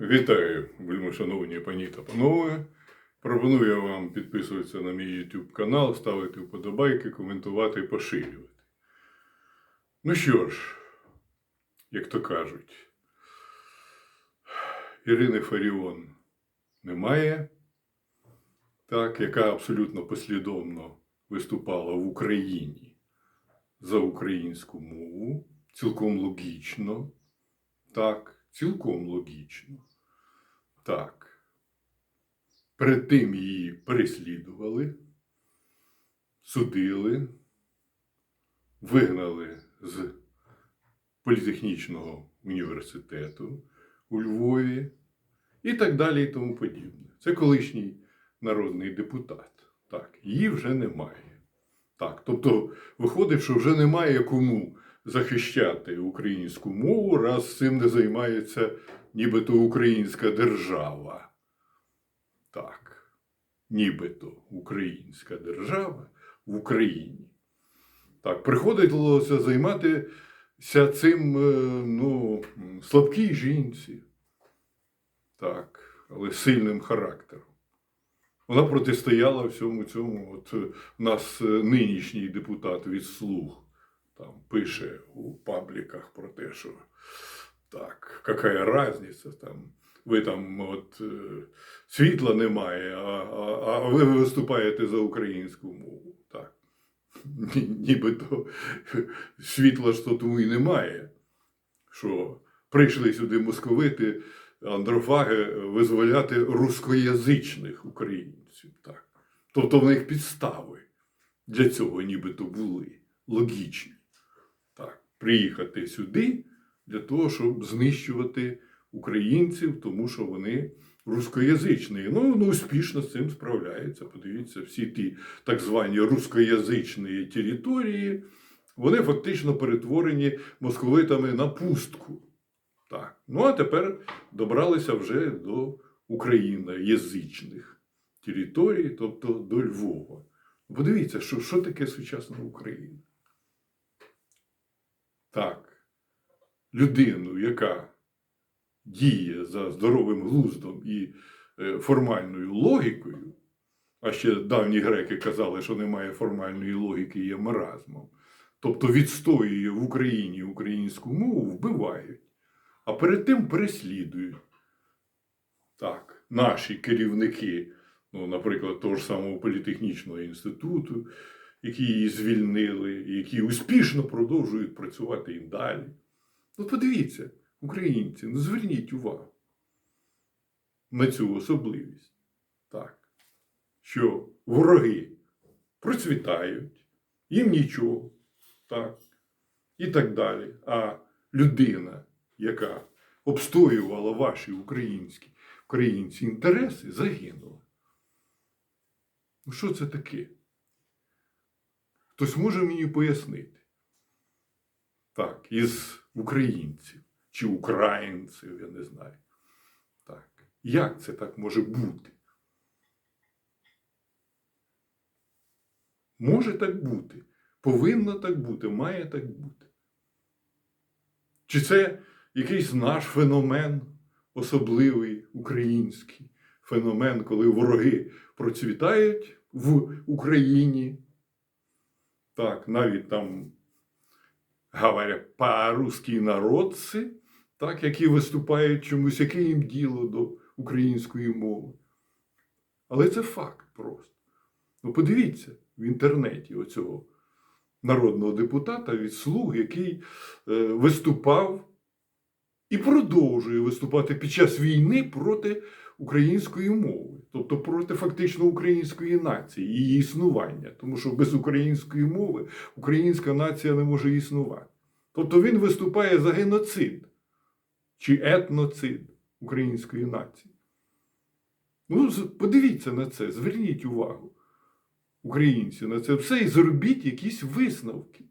Вітаю, вельмишановні пані та панове. Пропоную вам підписуватися на мій YouTube канал, ставити вподобайки, коментувати і поширювати. Ну що ж, як то кажуть, Ірини Фаріон немає, так, яка абсолютно послідовно виступала в Україні за українську мову, цілком логічно. Так, цілком логічно. Так. Перед тим її переслідували, судили, вигнали з політехнічного університету у Львові і так далі і тому подібне. Це колишній народний депутат. Так, її вже немає. Так, тобто виходить, що вже немає кому захищати українську мову, раз цим не займається нібито українська держава. Так, нібито українська держава в Україні. Так, приходилося займатися цим е, ну, слабкій жінці. Так, але сильним характером. Вона протистояла всьому цьому. От е, нас е, нинішній депутат від слуг там пише у пабліках про те, що так, яка різниця там. Ви там от е, світла немає, а, а, а ви виступаєте за українську мову. Так. Нібито світла ж то тому і немає. Що прийшли сюди московити, андрофаги визволяти рускоязичних українців. Так. Тобто в них підстави для цього нібито були логічні. Так. Приїхати сюди для того, щоб знищувати українців, тому що вони рускоязичні. Ну, ну успішно з цим справляються. Подивіться, всі ті так звані рускоязичні території, вони фактично перетворені московитами на пустку. Так. Ну а тепер добралися вже до україноязичних територій, тобто до Львова. Подивіться, що, що таке сучасна Україна. Так, людину, яка діє за здоровим глуздом і е, формальною логікою, а ще давні греки казали, що немає формальної логіки, є маразмом, тобто відстоює в Україні українську мову, вбивають, а перед тим переслідують. Так, наші керівники, ну, наприклад, того ж самого політехнічного інституту, які її звільнили, які успішно продовжують працювати і далі. Ну, подивіться, українці, ну зверніть увагу на цю особливість. Так, що вороги процвітають, їм нічого, так, і так далі. А людина, яка обстоювала ваші українські українці інтереси, загинула. Ну, що це таке? Хтось може мені пояснити? Так, із українців чи українців, я не знаю. Так. Як це так може бути? Може так бути. Повинно так бути, має так бути. Чи це якийсь наш феномен, особливий український феномен, коли вороги процвітають в Україні? Так, навіть там говорять по-русски народці, так, які виступають чомусь, яке їм діло до української мови. Але це факт просто. Ну, подивіться в інтернеті оцього народного депутата від слуг, який е, виступав і продовжує виступати під час війни проти української мови, тобто проти фактично української нації, її існування. Тому що без української мови українська нація не може існувати. Тобто він виступає за геноцид чи етноцид української нації. Ну, подивіться на це, зверніть увагу, українці, на це все і зробіть якісь висновки.